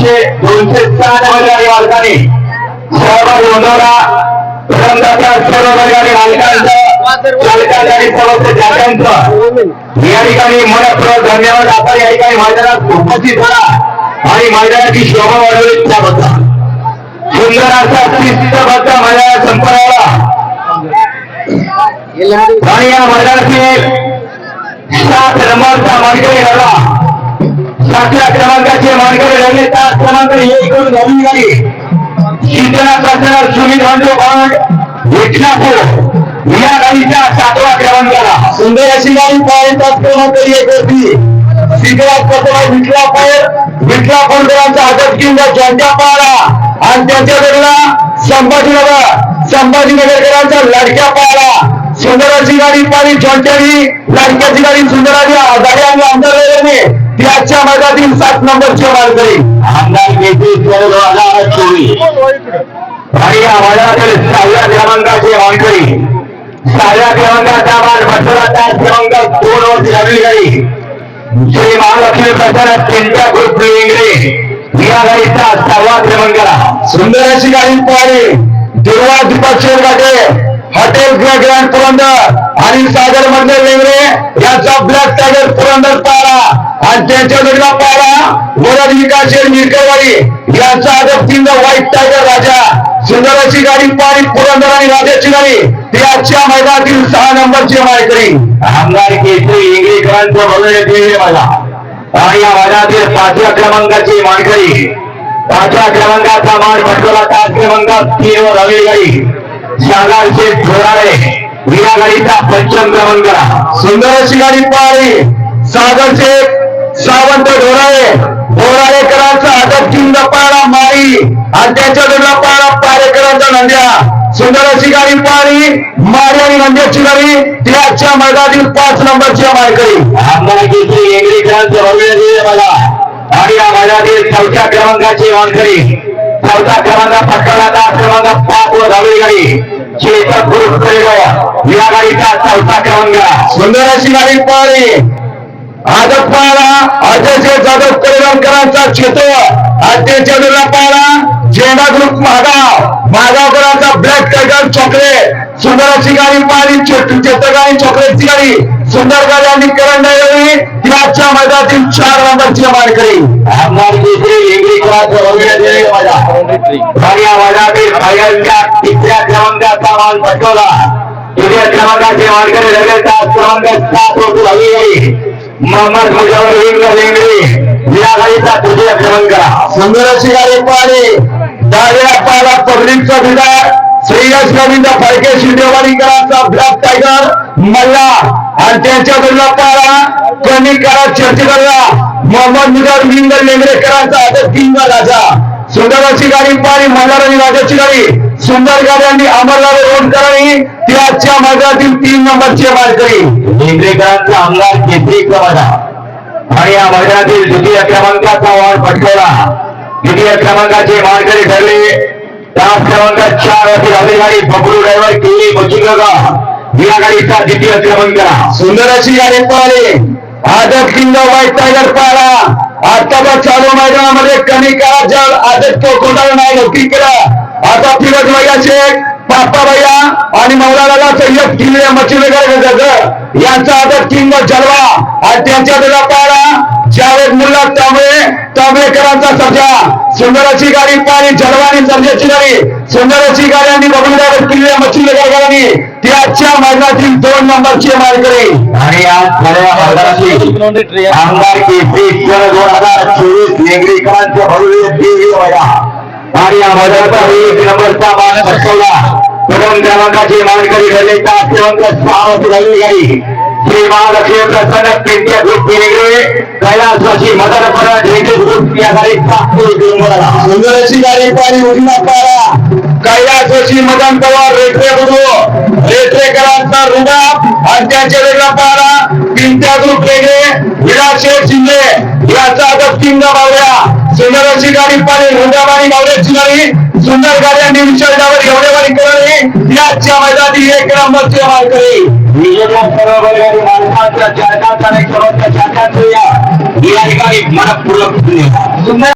दोनशे दोनशे सात बैलगाडी मालकांनी सहभाग नोंदवला प्रथमतः सर्व बैलगाडी मालकांचं आणि सर्व चालकांचं या ठिकाणी मनपूर्वक धन्यवाद. आपण या ठिकाणी मैदानात उपस्थित झाला आणि मैदानाची शोभा वाढवली त्याबद्दल. सुंदर असा शिस्तबद्ध मैदानात आणि या मैदानातील सात नंबरचा मानकरी सातव्या क्रमांकाचे मानकरी ठरले त्याच क्रमांक एक करून नवीन गाडी शिक्षणा शासनात सुनील भांडो भाग विठलापूर या गाडीच्या सातव्या क्रमांकाला. सुंदर अशी गाडी पाहिजे त्याच क्रमांक एक होती सिद्धराज कसबा विठला पायर विठला पंढरांचा हातात किंवा जॉन्ट्या पाळा आणि त्यांच्या वेळेला संभाजीनगर. संभाजीनगरकरांचा लडक्या पाळा सुंदराची गाडी पाणी जॉन्ट्यानी लडक्याची गाडी सुंदर आली आणि आमदार वेळेने ती आजच्या मैदानातील सात नंबरची मानकरी आमदार केसी दोन हजार चोवीस आणि या सहाव्या क्रमांकाचे मानकरी सहाव्या क्रमांकाचा मान बसवला त्याच क्रमांक दोन गाडी श्री महालक्ष्मी प्रसाद चिंता ग्रुप इंगळे या गाडीचा सहावा क्रमांकाला. सुंदर अशी गाडी पाहिली दुर्वा दीपक शेरगाटे हॉटेल ग्रँड पुरंदर. आणि सागर मधले लेंगरे यांचा ब्लॅक टायगर पुरंदर पारा आणि त्यांच्या वेगळा पारा वरद विकास मिरकरवाडी. यांचा आदर किंग व्हाईट टायगर राजा. सुंदर अशी गाडी पारी पुरंदर आणि राजाची गाडी. ती आजच्या मैदानातील सहा नंबरची मायकरी आमदार केसरी इंग्लिशकरांचं भव्य दिव्य मला. आणि या मैदानातील पाचव्या क्रमांकाची मानकरी पाचव्या क्रमांकाचा मान क्रमांकात तीन वर हवी गाडी. शेठ या गाडीचा पंचम क्रमांकाला सुंदर अशी गाडी पाहिली सागर सावंत ढोराळे. ढोराळेकरांचा किंग पाळा माळी. आणि त्यांच्या वेगळा पाळा पारेकरांचा नंद्या. सुंदर अशी गाडी पाहिली माळी आणि नंद्याची गाडी. ती आजच्या मैदानातील पाच नंबरची मायकरी आमदार केसरी भव्य दिव्य मला आणि या मैदानातील चौथ्या क्रमांकाची मानकरी चौथा क्रमांक त्याच क्रमांक पाच वर हवी गाडी. चेतक या गाडीचा चौथा क्रमांकाला सुंदर अशी गाडी पाहिली आदत पाळा अजय जाधव करेगावकरांचा चेतो आणि त्यांच्या पाहिला पाळा झेंडा ग्रुप महागाव महागावकरांचा ब्लॅक टायगर चॉकलेट सुंदर अशी गाडी पाहिली चेतक आणि चॉकलेटची गाडी सुंदर गाडी आणि करण याच्या मैदानातील चार नंबरची मानकरी. आमदार केसरी इंग्लिशकरांचं भव्य दिव्य तिसऱ्या क्रमांकाचा मान पटवला. तृतीय क्रमांकाचे मानकरी लगेच क्रमांक सात वर हवी मोहम्मद मुजावर विंग लेंगरे या गाडीचा तृतीय क्रमांकाला सुंदर अशी गाडी पाहिली दहाव्या पाला पब्लिकचा विधार श्रेयस गोविंद फडके शिंदेवाडीकरांचा ब्लॅक टायगर. मल्ला. आणि त्यांच्या कमी काळात चर्चेकरला मोहम्मद मुजावर विंग लेंगरेकरांचा आदर किंग राजा. सुंदर अशी गाडी पाहिली मल्हार आणि राजाची गाडी सुंदर गाडी आणि अमरलाल रोडकरांनी ती आजच्या मैदानातील तीन नंबरची मालकरी इंग्रेकरांचा आमदार केसरी क्रमांका. आणि या मैदानातील द्वितीय क्रमांकाचा मान पटकवला. द्वितीय क्रमांकाचे मानकरी ठरले. त्याच क्रमांकात चार वर्षी अधिकारी बबलू ड्रायव्हर केली कोचिंग या गाडीचा द्वितीय क्रमांक. सुंदर अशी गाडी पळाली. आदत किंग वाईट टायगर पळाला. आता चालू मैदानामध्ये कमी काळात जर आदत तो कोणाला नाही नोकरी केला. आता फिरत भैयाचे शेख पापा भैया आणि मौलाला सय्यद किल्ले मच्छीनगर यांचा आदत किंग जलवा आणि त्यांच्या वेळा पाळा जावेद मुल्ला तांबळे तांबळेकरांचा सर्जा सुंदराची गाडी पाहिली जलवानी आणि गाडी. सुंदराची गाडी आणि बबलदार किल्ले मच्छीनगरकरांनी ती आजच्या मैदानातील दोन नंबरची मारकरी आणि आज खऱ्या मैदानाची आमदार केसरी सन दोन हजार चोवीस नेगरीकरांचं भव्य आणि या मैदानाचा एक नंबरचा मान पटकवला प्रथम क्रमांकाची मानकरी ठरले तास क्रमांक सहा श्री महालक्ष्मी प्रसन्न पिंट्या ग्रुप कैलासवासी मदन परत ग्रुप या गाडी पारा कैलासवासी मदन पवार रेटरे बुधो रेटरेकरांचा रुबाब आणि त्यांचे वेगळा पारा. पिंट्या ग्रुप वेगळे विराज शेठ शिंदे. याचा आता किंग बावल्या सुंदर गाडी पाणी हुंडाबाणी बावल्याची गाडी. सुंदर गाडी आणि विशाल डावर एवढेवारी करणे याच्या मैदानी एक नंबरची मालकरी. विजय सर्व बैलगाडी मालकांच्या चालकांचा सर्वांच्या चालकांचं या. ठिकाणी मनपूर्वक